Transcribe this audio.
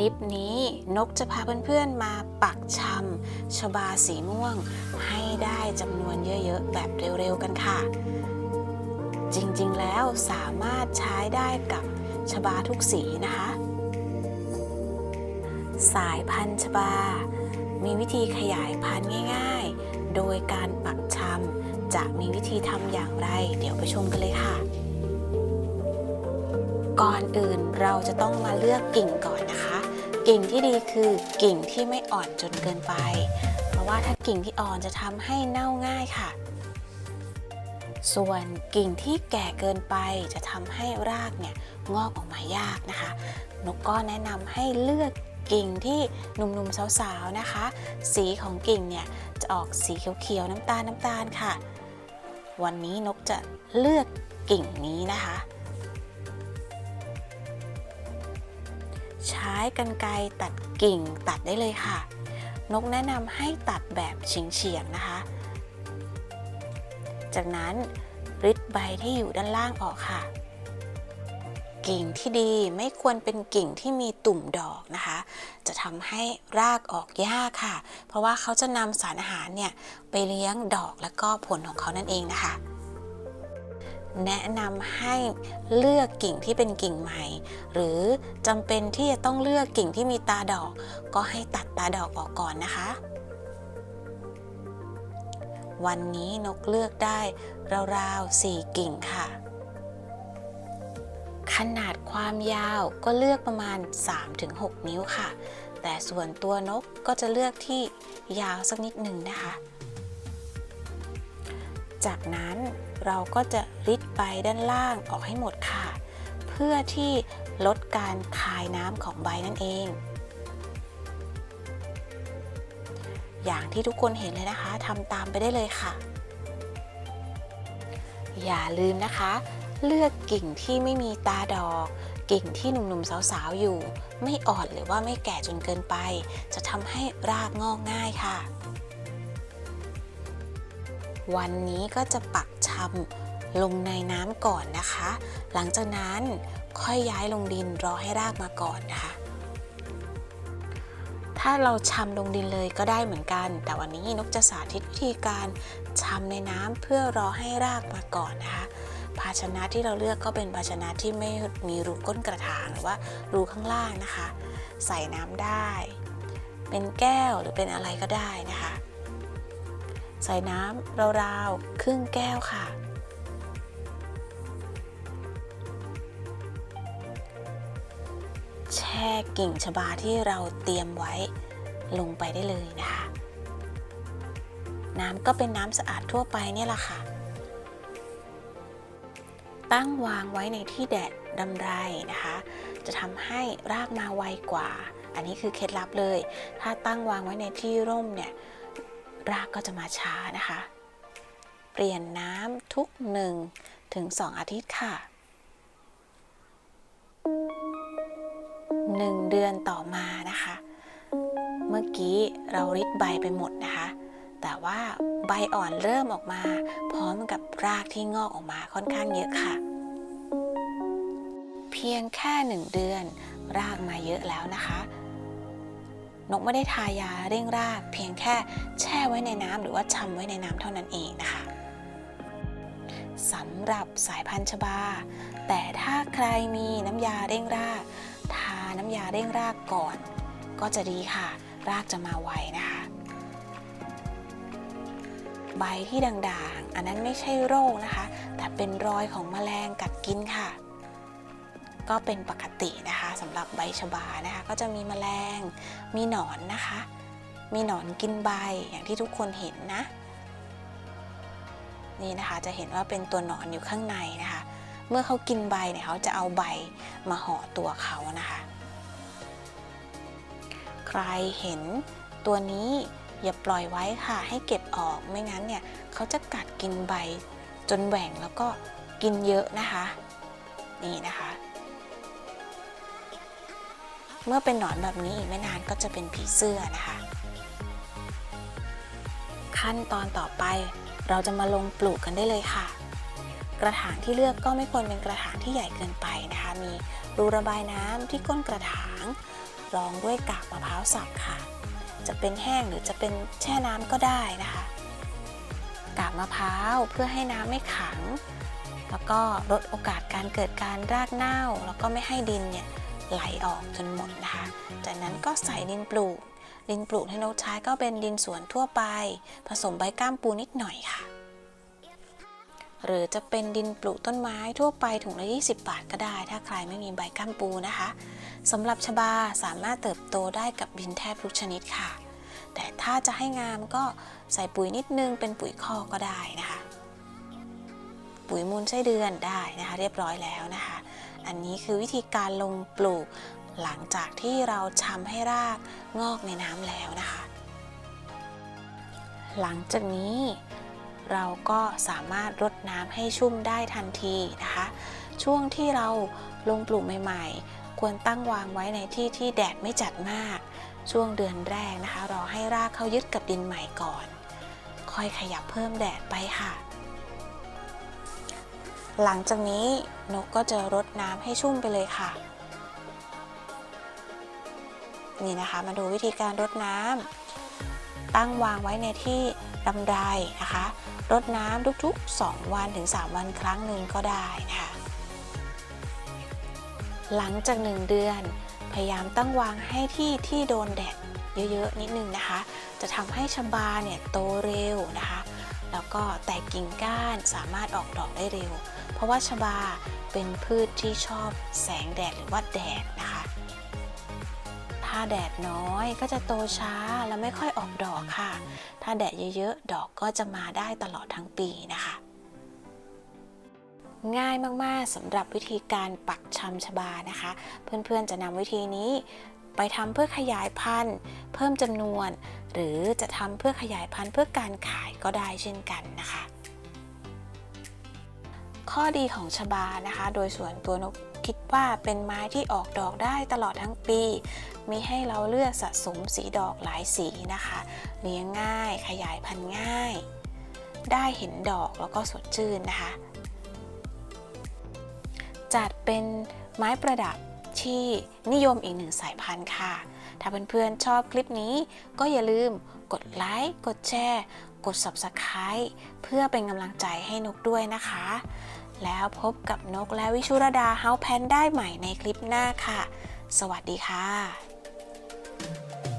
ลิปนี้นกจะพาเพื่อนๆมาปักชำชบาสีม่วง ให้ได้จำนวนเยอะๆ แบบเร็วๆกันค่ะ จริงๆแล้วสามารถใช้ได้กับชบาทุกสีนะคะ สายพันธุ์ชบา มีวิธีขยายพันธุ์ง่ายๆ โดยการปักชำจะมีวิธีทำอย่างไร เดี๋ยวไปชมกันเลยค่ะก่อนอื่นเราจะต้องมาเลือกกิ่งก่อนนะคะ กิ่งที่ดีคือกิ่งที่ไม่อ่อนจนเกินไป เพราะว่าถ้ากิ่งที่อ่อนจะทำให้เน่าง่ายค่ะ ส่วนกิ่งที่แก่เกินไปจะทำให้รากเนี่ยงอกออกมายากนะคะนกก็แนะนำให้เลือกกิ่งที่หนุ่มๆสาวๆนะคะ สีของกิ่งเนี่ยจะออกสีเขียวๆน้ำตาลน้ำตาลค่ะ วันนี้นกจะเลือกกิ่งนี้นะคะ กรรไกรตัดกิ่งตัดได้เลยค่ะ นกแนะนำให้ตัดแบบเฉียงๆนะคะ จากนั้นริดใบที่อยู่ด้านล่างออกค่ะ กิ่งที่ดีไม่ควรเป็นกิ่งที่มีตุ่มดอกนะคะ จะทำให้รากออกยากค่ะ เพราะว่าเขาจะนำสารอาหารเนี่ยไปเลี้ยงดอกและก็ผลของเขานั่นเองนะคะ แนะนำให้เลือกกิ่งที่เป็นกิ่งใหม่ หรือจำเป็นที่จะต้องเลือกกิ่งที่มีตาดอก ก็ให้ตัดตาดอกออกก่อนนะคะ วันนี้นกเลือกได้ราวๆ4กิ่งค่ะ ขนาดความยาวก็เลือกประมาณ 3-6 นิ้วค่ะ แต่ส่วนตัวนกก็จะเลือกที่ยาวสักนิดหนึ่งนะคะ จากนั้น เราก็จะริดใบด้านล่างออกให้หมดค่ะ เพื่อที่ลดการคายน้ำของใบนั่นเอง อย่างที่ทุกคนเห็นเลยนะคะทำตามไปได้เลยค่ะ อย่าลืมนะคะ เลือกกิ่งที่ไม่มีตาดอกกิ่งที่หนุ่มๆสาวๆอยู่ ไม่อ่อนหรือว่าไม่แก่จนเกินไป จะทำให้รากงอกง่ายค่ะ วันนี้ก็จะปักชำลงในน้ำก่อนนะคะ หลังจากนั้นค่อยย้ายลงดินรอให้รากมาก่อนนะคะ ถ้าเราชำลงดินเลยก็ได้เหมือนกัน แต่วันนี้นกจะสาธิตวิธีการชำในน้ำเพื่อรอให้รากมาก่อนนะคะภาชนะที่เราเลือกก็เป็นภาชนะที่ไม่มีรูก้นกระถางหรือว่ารูข้างล่างนะคะ ใส่น้ำได้ เป็นแก้วหรือเป็นอะไรก็ได้นะคะ ใส่น้ำราวๆครึ่งแก้วค่ะ แช่กิ่งชบาที่เราเตรียมไว้ลงไปได้เลยนะคะ น้ำก็เป็นน้ำสะอาดทั่วไปเนี่ยแหละค่ะ ตั้งวางไว้ในที่แดดดำไรนะคะ จะทำให้รากมาไวกว่า อันนี้คือเคล็ดลับเลย ถ้าตั้งวางไว้ในที่ร่มเนี่ย รากก็จะมาช้านะคะ เปลี่ยนน้ำทุก1ถึง2อาทิตย์ค่ะ 1 เดือนต่อมานะคะ เมื่อกี้เราริดใบไปหมดนะคะ แต่ว่าใบอ่อนเริ่มออกมา พร้อมกับรากที่งอกออกมาค่อนข้างเยอะค่ะ เพียงแค่1เดือนรากมาเยอะแล้วนะคะ นกไม่ได้ทายาเร่งราก เพียงแค่แช่ไว้ในน้ำหรือว่าชำไว้ในน้ำเท่านั้นเองนะคะสำหรับสายพันธุ์ชบา แต่ถ้าใครมีน้ำยาเร่งราก ทาน้ำยาเร่งรากก่อน ก็จะดีค่ะ รากจะมาไวนะคะ ใบที่ด่างๆ อันนั้นไม่ใช่โรคนะคะ แต่เป็นรอยของแมลงกัดกินค่ะ ก็เป็นปกตินะคะสำหรับใบชบานะคะก็จะมีแมลงมีหนอนนะคะ มีหนอนกินใบอย่างที่ทุกคนเห็นนะ นี่นะคะจะเห็นว่าเป็นตัวหนอนอยู่ข้างในนะคะ เมื่อเขากินใบเนี่ยเขาจะเอาใบมาห่อตัวเขานะคะ ใครเห็นตัวนี้อย่าปล่อยไว้ค่ะให้เก็บออกไม่งั้นเนี่ยเขาจะกัดกินใบจนแหว่งแล้วก็กินเยอะนะคะ นี่นะคะ เมื่อเป็นหนอนแบบนี้อีกไม่นานก็จะเป็นผีเสื้อนะคะ ขั้นตอนต่อไปเราจะมาลงปลูกกันได้เลยค่ะ กระถางที่เลือกก็ไม่ควรเป็นกระถางที่ใหญ่เกินไปนะคะ มีรูระบายน้ำที่ก้นกระถางรองด้วยกากมะพร้าวสับค่ะ จะเป็นแห้งหรือจะเป็นแช่น้ำก็ได้นะคะ กากมะพร้าวเพื่อให้น้ำไม่ขัง แล้วก็ลดโอกาสการเกิดการรากเน่า แล้วก็ไม่ให้ดินเนี่ย ไหลออกจนหมดนะคะ จากนั้นก็ใส่ดินปลูก ดินปลูกที่นกใช้ก็เป็นดินสวนทั่วไป ผสมใบก้ามปูนิดหน่อยค่ะ หรือจะเป็นดินปลูกต้นไม้ทั่วไปถุงละ 20 บาทก็ได้ ถ้าใครไม่มีใบก้ามปูนะคะสำหรับชบาสามารถเติบโตได้กับดินแทบทุกชนิดค่ะ แต่ถ้าจะให้งามก็ใส่ปุ๋ยนิดนึงเป็นปุ๋ยคอก็ได้นะคะ ปุ๋ยมูลไส้เดือนได้นะคะ เรียบร้อยแล้วนะคะ อันนี้คือวิธีการลงปลูก หลังจากที่เราทำให้รากงอกในน้ำแล้วนะคะ หลังจากนี้เราก็สามารถรดน้ำให้ชุ่มได้ทันทีนะคะ ช่วงที่เราลงปลูกใหม่ๆ ควรตั้งวางไว้ในที่ที่แดดไม่จัดมาก ช่วงเดือนแรกนะคะรอให้รากเข้ายึดกับดินใหม่ก่อน ค่อยขยับเพิ่มแดดไปค่ะ หลังจากนี้นกก็จะรดน้ำให้ชุ่มไปเลยค่ะ นี่นะคะมาดูวิธีการรดน้ำตั้งวางไว้ในที่ลำไดนะคะรดน้ำทุกๆ 2 วันถึง 3 วันครั้งหนึ่งก็ได้นะคะ หลังจาก 1 เดือน พยายามตั้งวางให้ที่ที่โดนแดดเยอะๆนิดนึงนะคะ จะทำให้ชบาเนี่ยโตเร็วนะคะ แล้วก็แตกกิ่งก้านสามารถออกดอกได้เร็ว ราะว่าชบาเป็นพืชที่ชอบแสงแดดหรือว่าแดดนะคะ ถ้าแดดน้อยก็จะโตช้าและไม่ค่อยออกดอกค่ะ ถ้าแดดเยอะๆ ดอกก็จะมาได้ตลอดทั้งปีนะคะ ง่ายมากๆสำหรับวิธีการปักชำชบานะคะ เพื่อนๆจะนำวิธีนี้ไปทำเพื่อขยายพันธุ์ เพิ่มจำนวน หรือจะทำเพื่อขยายพันธุ์เพื่อการขายก็ได้เช่นกันนะคะ ข้อดีของชบานะคะ โดยส่วนตัวนกคิดว่าเป็นไม้ที่ออกดอกได้ตลอดทั้งปี มีให้เราเลือกสะสมสีดอกหลายสีนะคะ เลี้ยงง่าย ขยายพันธุ์ง่าย ได้เห็นดอกแล้วก็สดชื่นนะคะ จัดเป็นไม้ประดับที่นิยมอีกหนึ่งสายพันธุ์ค่ะ ถ้าเพื่อนๆชอบคลิปนี้ ก็อย่าลืมกดไลค์ กดแชร์ กด Subscribe เพื่อเป็นกำลังใจให้นกด้วยนะคะ แล้วพบกับนกและวิชุรดาเฮาแพนได้ใหม่ในคลิปหน้าค่ะ สวัสดีค่ะ